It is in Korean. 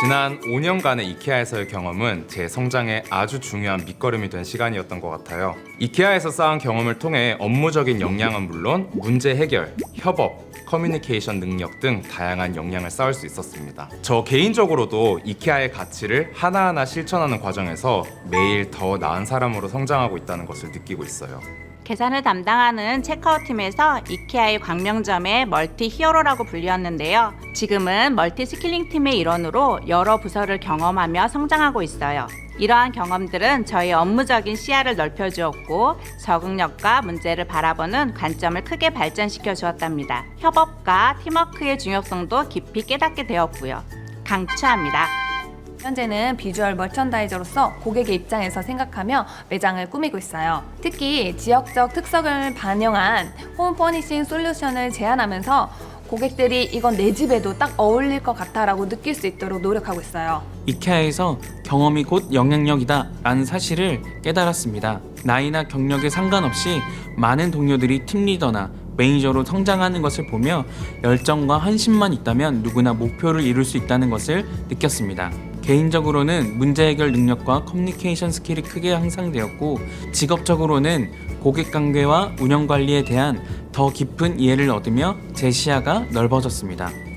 지난 5년간의 이케아에서의 경험은 제 성장에 아주 중요한 밑거름이 된 시간이었던 것 같아요. 이케아에서 쌓은 경험을 통해 업무적인 역량은 물론 문제 해결, 협업, 커뮤니케이션 능력 등 다양한 역량을 쌓을 수 있었습니다. 저 개인적으로도 이케아의 가치를 하나하나 실천하는 과정에서 매일 더 나은 사람으로 성장하고 있다는 것을 느끼고 있어요. 계산을 담당하는 체크아웃 팀에서 이케아의 광명점의 멀티 히어로라고 불리웠는데요. 지금은 멀티 스킬링 팀의 일원으로 여러 부서를 경험하며 성장하고 있어요. 이러한 경험들은 저희 업무적인 시야를 넓혀주었고 적응력과 문제를 바라보는 관점을 크게 발전시켜 주었답니다. 협업과 팀워크의 중요성도 깊이 깨닫게 되었고요. 강추합니다. 현재는 비주얼 멀천다이저로서 고객의 입장에서 생각하며 매장을 꾸미고 있어요. 특히 지역적 특성을 반영한 홈 퍼니싱 솔루션을 제안하면서 고객들이 이건 내 집에도 딱 어울릴 것 같다라고 느낄 수 있도록 노력하고 있어요. 이케아에서 경험이 곧 영향력이다 라는 사실을 깨달았습니다. 나이나 경력에 상관없이 많은 동료들이 팀리더나 매니저로 성장하는 것을 보며 열정과 헌신만 있다면 누구나 목표를 이룰 수 있다는 것을 느꼈습니다. 개인적으로는 문제 해결 능력과 커뮤니케이션 스킬이 크게 향상되었고 직업적으로는 고객 관계와 운영 관리에 대한 더 깊은 이해를 얻으며 제 시야가 넓어졌습니다.